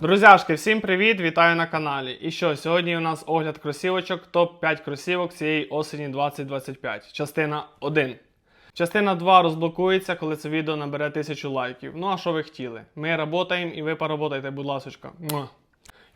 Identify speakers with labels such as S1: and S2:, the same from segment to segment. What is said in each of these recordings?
S1: Друзяшки, всім привіт! Вітаю на каналі. І що, сьогодні у нас огляд кросівочок топ-5 кросівок цієї осені 2025. Частина 1. Частина 2 розблокується, коли це відео набере 1000 лайків. Ну а що ви хотіли? Ми працюємо і ви поработайте, будь ласочка.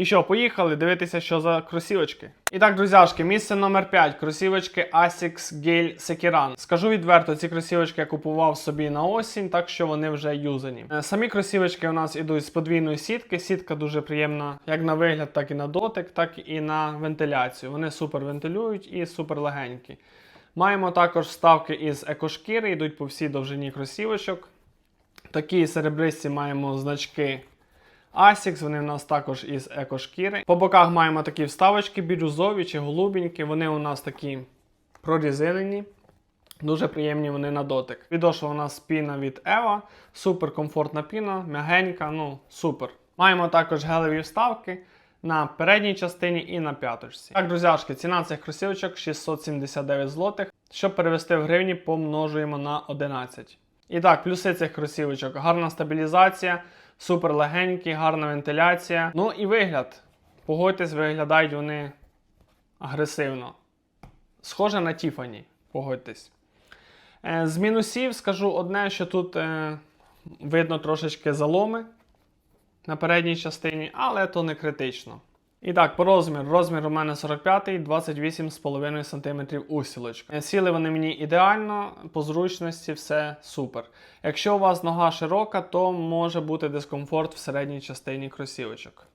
S1: І що, поїхали дивитися, що за кросівочки. І так, друзяшки, місце номер 5. Кросівочки Asics Gale Sekiran. Скажу відверто, ці кросівочки я купував собі на осінь, так що вони вже юзані. Е, Самі кросівочки у нас ідуть з подвійної сітки. Сітка дуже приємна як на вигляд, так і на дотик, так і на вентиляцію. Вони супер вентилюють і супер легенькі. Маємо також вставки із екошкіри, йдуть по всій довжині кросівочок. Такі серебристі маємо значки Asics, вони у нас також із екошкіри. По боках маємо такі вставочки бірюзові чи голубенькі. Вони у нас такі прорізинені. Дуже приємні вони на дотик. Підошва у нас піна від Eva. Супер комфортна піна, м'ягенька, ну супер. Маємо також гелеві вставки на передній частині і на п'яточці. Так, друзяшки, ціна цих кросівочок 679 злотих. Щоб перевести в гривні, помножуємо на 11. І так, плюси цих кросівочок: гарна стабілізація, супер легенькі, гарна вентиляція. Ну і вигляд. Погодьтесь, виглядають вони агресивно. Схоже на Тіфані, погодьтесь. Е, З мінусів скажу одне, що тут е, видно трошечки заломи на передній частині, але то не критично. І так, по розміру. Розмір у мене 45 28,5 см усілочка. Сіли вони мені ідеально, по зручності все супер. Якщо у вас нога широка, то може бути дискомфорт в середній частині кросівочок.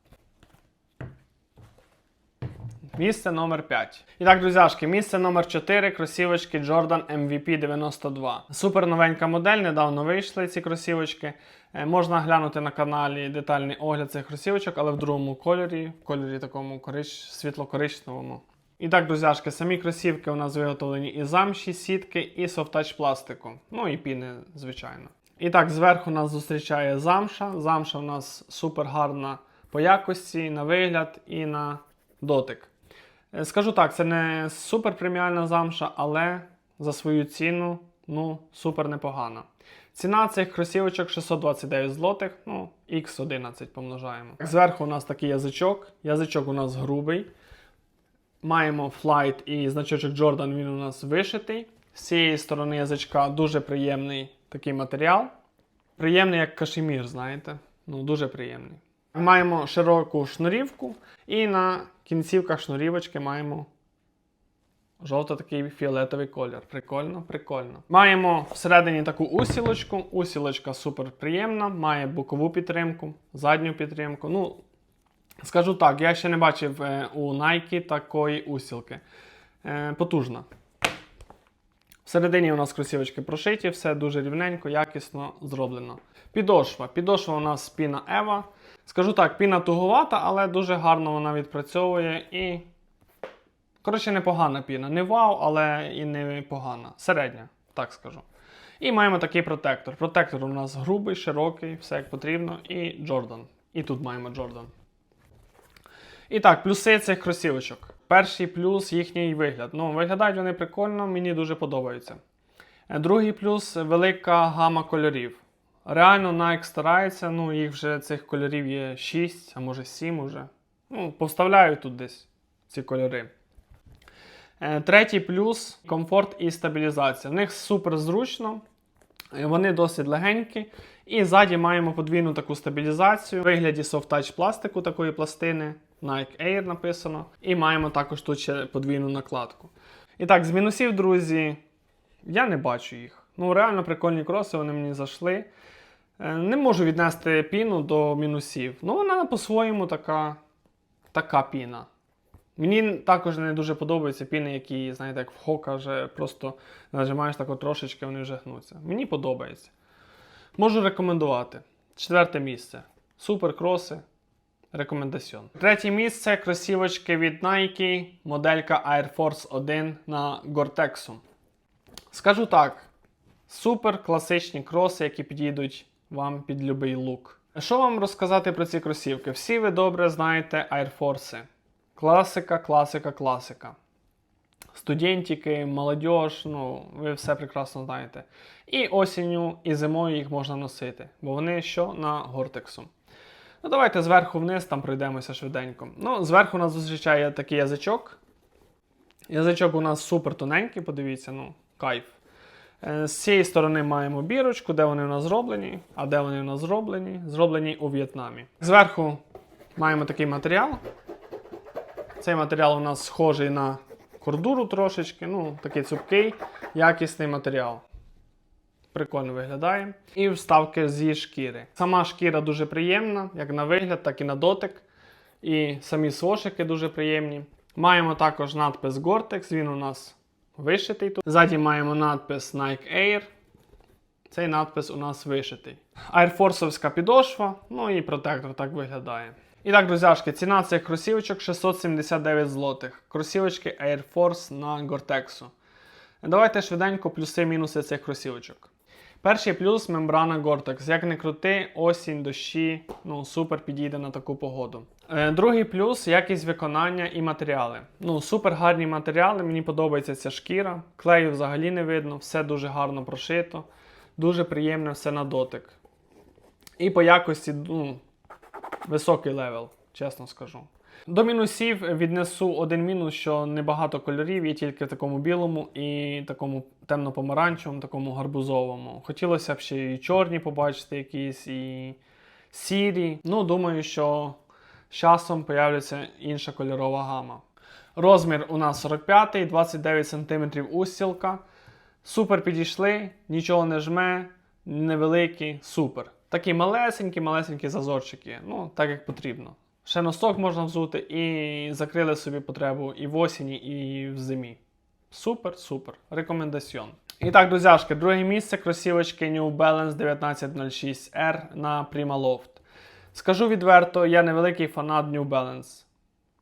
S1: Місце номер 5. І так, друзяшки, місце номер 4 кросівочки Jordan MVP 92. Супер новенька модель, недавно вийшли ці кросівочки. Е, Можна глянути на каналі детальний огляд цих кросівочок, але в другому кольорі, в кольорі такому корич... світло-коричневому. І так, друзяшки, самі кросівки у нас виготовлені із замші, сітки і софтач пластику. Ну і піни, звичайно. І так, зверху нас зустрічає замша. Замша у нас супер гарна по якості, на вигляд і на дотик. Е, Скажу так, це не супер преміальна замша, але за свою ціну ну, супер непогана. Ціна цих кросівочок 629 злотих, ну, x11 помножаємо. Зверху у нас такий язичок. Язичок у нас грубий. Маємо флайт і значочок Jordan, він у нас вишитий. З цієї сторони язичка дуже приємний такий матеріал. Приємний як кашемір, знаєте. Ну, дуже приємний. Маємо широку шнурівку, і на кінцівках шнурівочки маємо жовто такий фіолетовий колір. Прикольно, прикольно. Маємо всередині таку усілочку. Усілочка супер приємна, має бокову підтримку, задню підтримку. Ну, скажу так, я ще не бачив е, у Nike такої усілки. Е, потужна. Всередині у нас кросівочки прошиті, все дуже рівненько, якісно зроблено. Підошва. Підошва у нас піна Ева. Скажу так, піна туговата, але дуже гарно вона відпрацьовує і. Коротше, непогана піна. Не вау, але і не погана. Середня, так скажу. І маємо такий протектор. Протектор у нас грубий, широкий, все як потрібно. І Джордан. І тут маємо Джордан. І так, плюси цих кросівочок. Перший плюс їхній вигляд. Ну, виглядають вони прикольно, мені дуже подобаються. Е, Другий плюс велика гама кольорів. Реально Nike старається, ну їх вже цих кольорів є 6, а може 7 уже. Ну, повставляю тут десь ці кольори. Е, Третій плюс комфорт і стабілізація. В них супер зручно, вони досить легенькі. І ззаді маємо подвійну таку стабілізацію в вигляді софт-тач пластику такої пластини. Nike Air написано. І маємо також тут ще подвійну накладку. І так, з мінусів, друзі, я не бачу їх. Ну, реально прикольні кроси, вони мені зайшли. Е, Не можу віднести піну до мінусів. Ну, вона по-своєму така, така піна. Мені також не дуже подобаються піни, які, знаєте, як в хока вже просто нажимаєш так трошечки, вони вже гнуться. Мені подобається. Можу рекомендувати. Четверте місце. Супер кроси. Рекомендаціон. Третє місце кросівочки від Nike, моделька Air Force 1 на Gore-Tex. Скажу так: супер класичні кроси, які підійдуть вам під любий лук. Що вам розказати про ці кросівки? Всі ви добре знаєте Air Force. Класика, класика, класика. Студентики, молодь, ну, ви все прекрасно знаєте. І осінню, і зимою їх можна носити, бо вони що на Гортексу. Ну, давайте зверху вниз там пройдемося швиденько. Ну, зверху нас зустрічає такий язичок. Язичок у нас супер тоненький, подивіться, ну, кайф. Е, З цієї сторони маємо бірочку, де вони у нас зроблені. А де вони у нас зроблені? Зроблені у В'єтнамі. Зверху маємо такий матеріал. Цей матеріал у нас схожий на кордуру трошечки, ну, такий цупкий, якісний матеріал. Прикольно виглядає. І вставки зі шкіри. Сама шкіра дуже приємна, як на вигляд, так і на дотик. І самі сошики дуже приємні. Маємо також надпис Gore-Tex, він у нас вишитий тут. Ззаді маємо надпис Nike Air. Цей надпис у нас вишитий. Airforce'овська підошва, ну і протектор так виглядає. І так, друзяшки, ціна цих кросівочок 679 злотих. Кросівочки Air Force на Gore-Tex. Давайте швиденько плюси-мінуси цих кросівочок. Перший плюс мембрана Gore-Tex. Як не крути, осінь, дощі, ну супер підійде на таку погоду. Е, другий плюс якість виконання і матеріали. Ну, супер гарні матеріали, мені подобається ця шкіра. Клею взагалі не видно, все дуже гарно прошито, дуже приємне все на дотик. І по якості, ну, високий левел, чесно скажу. До мінусів віднесу один мінус, що небагато кольорів, є тільки в такому білому і такому темно-помаранчевому, такому гарбузовому. Хотілося б ще і чорні побачити якісь, і сірі. Ну, думаю, що з часом появляться інша кольорова гама. Розмір у нас 45, 29 см устілка. Супер підійшли, нічого не жме, невеликі, супер. Такі малесенькі, малесенькі зазорчики, ну, так як потрібно. Ще носок можна взути і закрили собі потребу і в осені, і в зимі. Супер, супер. Рекомендаціон. І так, друзяшки, друге місце кросівочки New Balance 1906R на Primaloft. Скажу відверто, я невеликий фанат New Balance.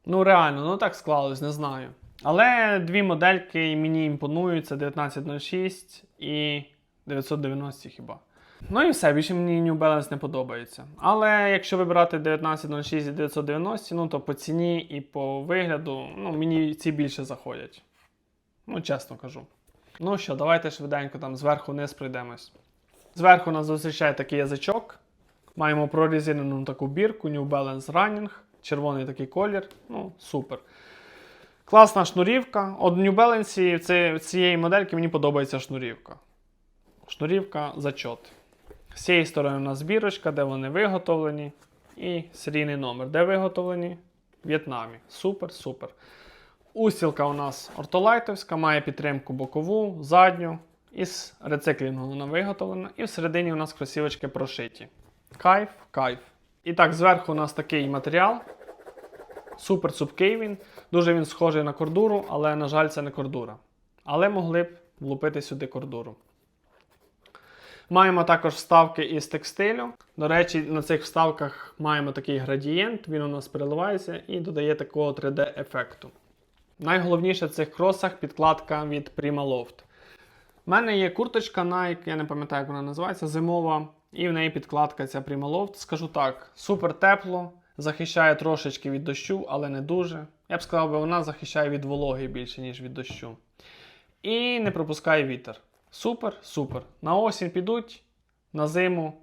S1: Ну, реально, ну так склалось, не знаю. Але дві модельки мені імпонують: це 1906 і 990 хіба. Ну і все, більше мені New Balance не подобається. Але якщо вибирати 1906 і 990, ну то по ціні і по вигляду, ну мені ці більше заходять. Ну, чесно кажу. Ну що, давайте швиденько там зверху вниз пройдемось. Зверху нас зустрічає такий язичок. Маємо прорізинену таку бірку New Balance Running, червоний такий колір. Ну, супер. Класна шнурівка. От New Balance цієї модельки мені подобається шнурівка. Шнурівка зачот. З цієї сторони у нас бірочка, де вони виготовлені. І серійний номер. Де виготовлені? В В'єтнамі. Супер, супер. Устілка у нас ортолайтовська, має підтримку бокову, задню. Із рециклінгу вона виготовлена. І всередині у нас кросівочки прошиті. Кайф, кайф. І так, зверху у нас такий матеріал. Супер цупкий він. Дуже він схожий на кордуру, але, на жаль, це не кордура. Але могли б влупити сюди кордуру. Маємо також вставки із текстилю. До речі, на цих вставках маємо такий градієнт, він у нас переливається і додає такого 3D-ефекту. Найголовніше в цих кросах підкладка від Primaloft. У мене є курточка Nike, я не пам'ятаю, як вона називається, зимова, і в неї підкладка ця Primaloft. Скажу так, супер тепло, захищає трошечки від дощу, але не дуже. Я б сказав, вона захищає від вологи більше, ніж від дощу. І не пропускає вітер. Супер, супер. На осінь підуть, на зиму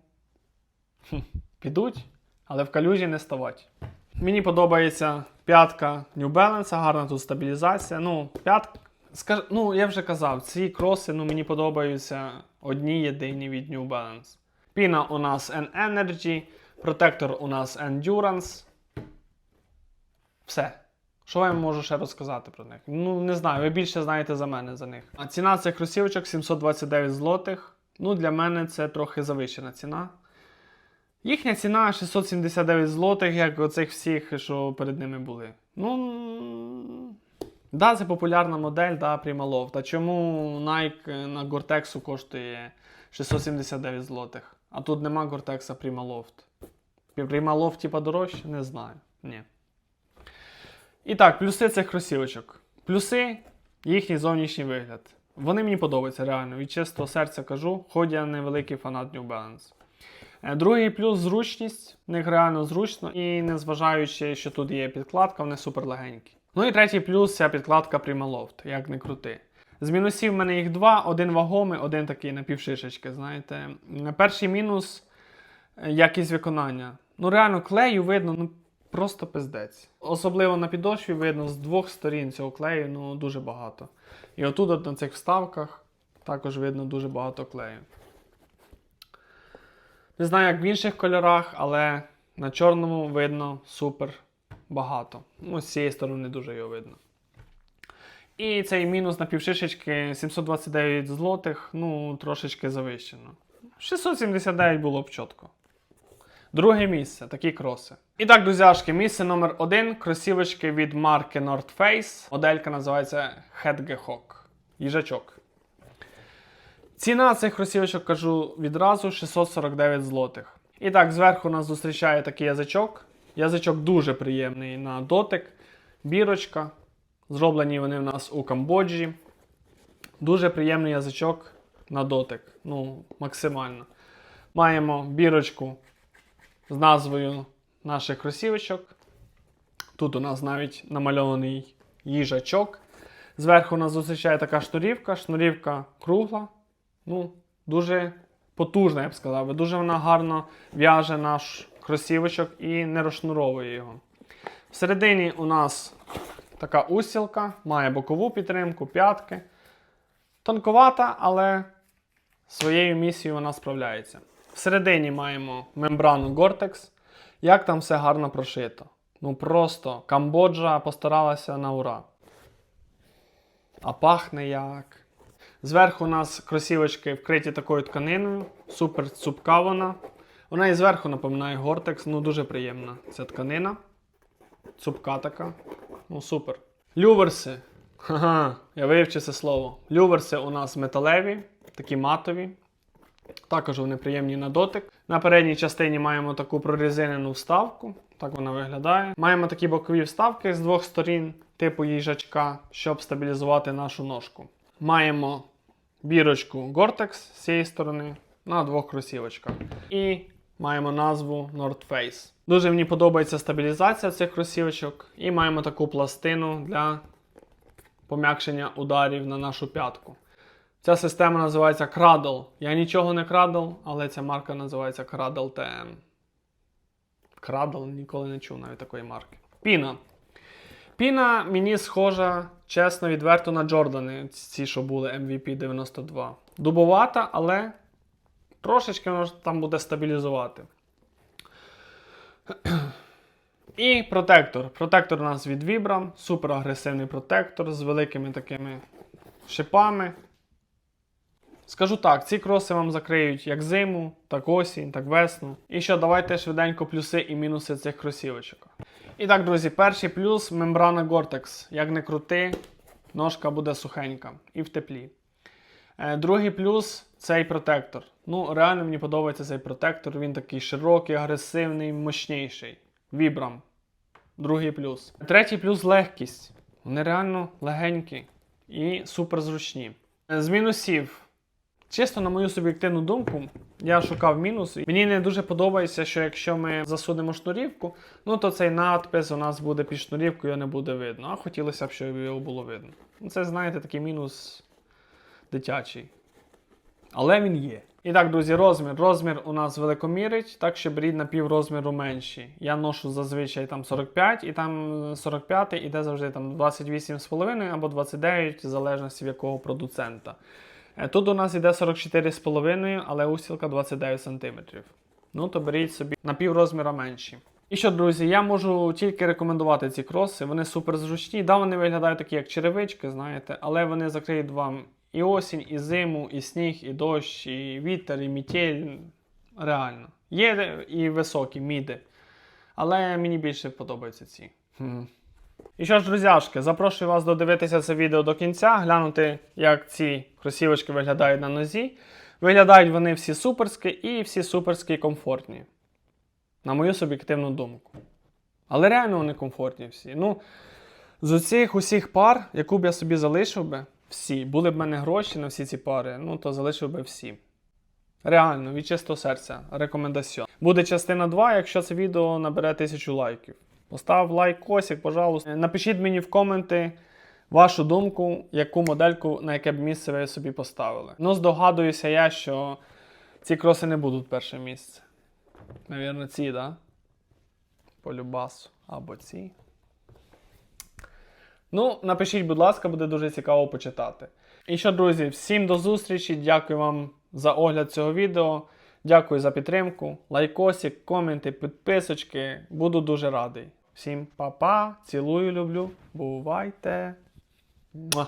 S1: підуть, але в калюжі не ставать. Мені подобається п'ятка New Balance, гарна тут стабілізація. Ну, п'ятка. Скаж... Ну, я вже казав, ці кроси ну, мені подобаються одні єдині від New Balance. Піна у нас N-Energy, протектор у нас Endurance. Все. Що я можу ще розказати про них? Ну, не знаю, ви більше знаєте за мене за них. А ціна цих кросівочок 729 злотих. Ну, для мене це трохи завищена ціна. Їхня ціна 679 злотих, як оцих всіх, що перед ними були. Ну. Да, це популярна модель, да, Primaloft. А чому Nike на Gore-Tex коштує 679 злотих? А тут нема Gore-Tex, а Primaloft. Primaloft типа дорожче? Не знаю. Ні. І так, плюси цих кросівочок. Плюси їхній зовнішній вигляд. Вони мені подобаються реально. Від чистого серця кажу, хоч я невеликий фанат New Balance. Е, Другий плюс зручність. В них реально зручно і незважаючи, що тут є підкладка, вони супер легенькі. Ну і третій плюс ця підкладка Primaloft, як не крути. З мінусів в мене їх два: один вагомий, один такий напівшишечки. Знаєте, Перший мінус е, якість виконання. Ну реально, клею видно, ну просто пиздець. Особливо на підошві видно з двох сторін цього клею, ну дуже багато. І отут от на цих вставках також видно дуже багато клею. Не знаю, як в інших кольорах, але на чорному видно супер багато. Ну, з цієї сторони дуже його видно. І цей мінус на півшишечки 729 злотих, ну, трошечки завищено. 679 було б чітко. Друге місце такі кроси. І так, друзяшки, місце номер один кросівочки від марки North Face. Моделька називається Hedgehog. Їжачок. Ціна цих кросівочок, кажу відразу, 649 злотих. І так, зверху нас зустрічає такий язичок. Язичок дуже приємний на дотик. Бірочка. Зроблені вони в нас у Камбоджі. Дуже приємний язичок на дотик. Ну, максимально. Маємо бірочку з назвою наших кросівочок. Тут у нас навіть намальований їжачок. Зверху нас зустрічає така шнурівка. Шнурівка кругла. Ну, дуже потужна, я б сказав. Дуже вона гарно в'яже наш кросівочок і не розшнуровує його. Всередині у нас така устілка, має бокову підтримку, п'ятки. Тонковата, але своєю місією вона справляється. Всередині маємо мембрану Gore-Tex. Як там все гарно прошито. Ну просто Камбоджа постаралася на ура. А пахне як. Зверху у нас кросівочки вкриті такою тканиною. Супер цупка вона. Вона і зверху напоминає Gore-Tex, ну дуже приємна ця тканина. Цупка така. Ну супер. Люверси. Ха-ха, я вивчив це слово. Люверси у нас металеві, такі матові. Також вони приємні на дотик. На передній частині маємо таку прорезинену вставку. Так вона виглядає. Маємо такі бокові вставки з двох сторін, типу їжачка, щоб стабілізувати нашу ножку. Маємо бірочку Gore-Tex з цієї сторони на двох кросівочках. І маємо назву North Face. Дуже мені подобається стабілізація цих кросівочок. І маємо таку пластину для пом'якшення ударів на нашу п'ятку. Ця система називається Cradle. Я нічого не крадл, але ця марка називається Cradle TM. Cradle ніколи не чув навіть такої марки. Піна. Піна мені схожа, чесно, відверто на Джордани, ці, що були MVP 92. Дубовата, але трошечки воно там буде стабілізувати. І протектор. Протектор у нас від Vibram, супер агресивний протектор з великими такими шипами. Скажу так, ці кроси вам закриють як зиму, так осінь, так весну. І що, давайте швиденько плюси і мінуси цих кросівочок. І так, друзі, перший плюс мембрана Gore-Tex. Як не крути, ножка буде сухенька і в теплі. Е, Другий плюс цей протектор. Ну, реально мені подобається цей протектор. Він такий широкий, агресивний, мощніший. Вібрам. Другий плюс. Третій плюс легкість. Вони реально легенькі і супер зручні. Е, З мінусів. Чисто, на мою суб'єктивну думку, я шукав мінуси. Мені не дуже подобається, що якщо ми засунемо шнурівку, ну то цей надпис у нас буде під шнурівкою, не буде видно. А хотілося б, щоб його було видно. Ну, Це, знаєте, такий мінус дитячий. Але він є. І так, друзі, розмір. Розмір у нас великомірить, так що беріть на пів розміру менші. Я ношу зазвичай там 45, і там 45 іде завжди там 28,5 або 29, в залежності від якого продуцента. Е, Тут у нас іде 44,5, але устілка 29 см. Ну, то беріть собі на пів розміра менші. І що, друзі, я можу тільки рекомендувати ці кроси. Вони супер зручні. Да, вони виглядають такі, як черевички, знаєте, але вони закриють вам і осінь, і зиму, і сніг, і дощ, і вітер, і мітель. Реально. Є і високі, міди. Але мені більше подобаються ці. І що ж, друзяшки, запрошую вас додивитися це відео до кінця, глянути, як ці кросівочки виглядають на нозі. Виглядають вони всі суперські і всі суперські комфортні. На мою суб'єктивну думку. Але реально вони комфортні всі. Ну, з оцих усіх пар, яку б я собі залишив би, всі, були б в мене гроші на всі ці пари, ну то залишив би всі. Реально, від чистого серця, рекомендаціон. Буде частина 2, якщо це відео набере 1000 лайків. Постав лайк косик, пожалуйста. Напишіть мені в коменти вашу думку, яку модельку, на яке б місце ви собі поставили. Ну, здогадуюся я, що ці кроси не будуть перше місце. Навірно, ці, да? по любасу. Або ці. Ну, напишіть, будь ласка, буде дуже цікаво почитати. І що, друзі, всім до зустрічі. Дякую вам за огляд цього відео. Дякую за підтримку. Лайкосик, коменти, підписочки. Буду дуже радий. Всім па-па, цілую, люблю. Бувайте. Муа.